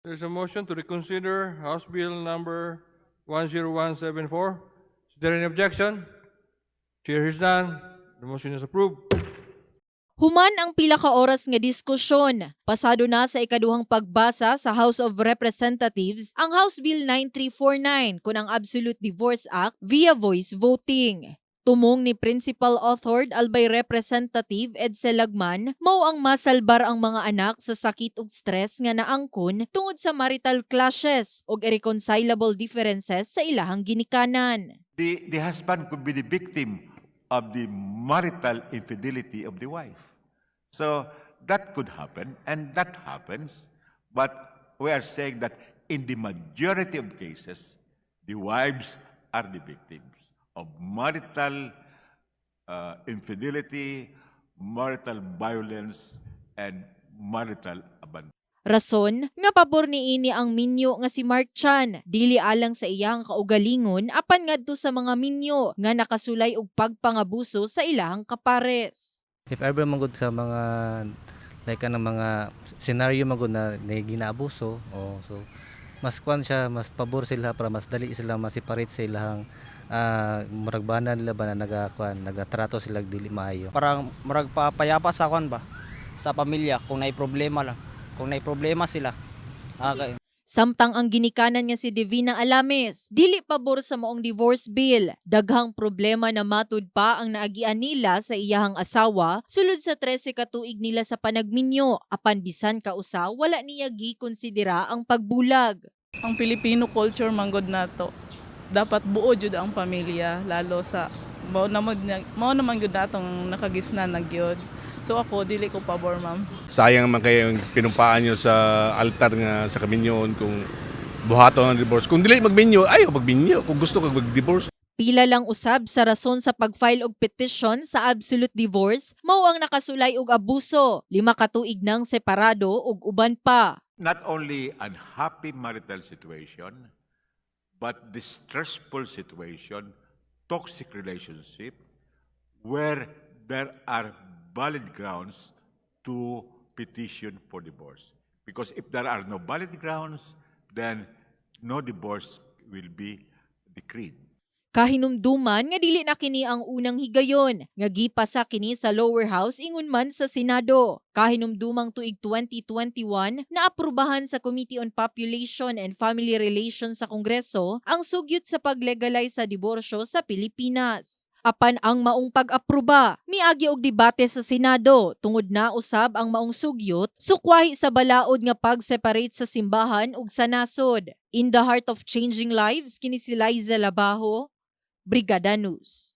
There's a motion to reconsider House Bill number 10174. Is there any objection? Chair hears none. The motion is approved. Human ang pila ka oras nga diskusyon. Pasado na sa ikaduhang pagbasa sa House of Representatives ang House Bill 9349 kun ang Absolute Divorce Act via voice voting. Tumong ni Principal Authored albay Representative Edsel Lagman, mao ang masalbar ang mga anak sa sakit ug stress nga naangkon tungod sa marital clashes ug irreconcilable differences sa ilahang ginikanan. The, the husband could be the victim of the marital infidelity of the wife. So that could happen, and that happens. But we are saying that in the majority of cases, the wives are the victims of marital uh, infidelity, marital violence, and marital abandonment. Rason nga pabor niini ang minyo nga si Mark Chan dili alang sa iyang kaugalingon apan ngadto sa mga minyo nga nakasulay og pagpangabuso sa ilahang kapares. if ever magud sa mga like kanang mga scenario magud na, na ginaabuso oh so mas kwan siya mas pabor sila para mas dali sila ma-separate sa ilang ah murag banan nila ba na nagakuan nagatrato sila dili maayo parang murag papayapa sa kwan ba sa pamilya kung naay problema lang kung naay problema sila kay- Samtang ang ginikanan nga si Divina Alames, dili pabor sa maong divorce bill. Daghang problema na matud pa ang naagian nila sa iyahang asawa sulod sa 13 katuig nila sa panagminyo. Apan bisan ka usa, wala niya gikonsidera ang pagbulag. ang Filipino culture manggod nato dapat buo jud ang pamilya lalo sa mao naman mao naman gyud natong nakagisna na gyud so ako dili ko pabor ma'am sayang man kayo yung pinumpaan nyo sa altar nga sa kaminyon kung buhato ng divorce. Kung dili magbinyo, ayaw magbinyo. Kung gusto kag mag-divorce, Pila lang usab sa rason sa pag-file og petition sa absolute divorce, mao ang nakasulay og abuso, lima ka tuig nang separado ug uban pa. Not only unhappy marital situation, but the stressful situation, toxic relationship, where there are valid grounds to petition for divorce. Because if there are no valid grounds, then no divorce will be decreed. Kahinumduman nga dili na kini ang unang higayon nga gipasa kini sa lower house ingon man sa Senado. Kahinumdumang tuig 2021 na aprubahan sa Committee on Population and Family Relations sa Kongreso ang sugyot sa paglegalize sa diborsyo sa Pilipinas. Apan ang maong pag-apruba, miagi og debate sa Senado tungod na usab ang maong sugyot sukwahi sa balaod nga pag-separate sa simbahan ug sa nasod. In the heart of changing lives kini si Liza Labajo, Brigadanus.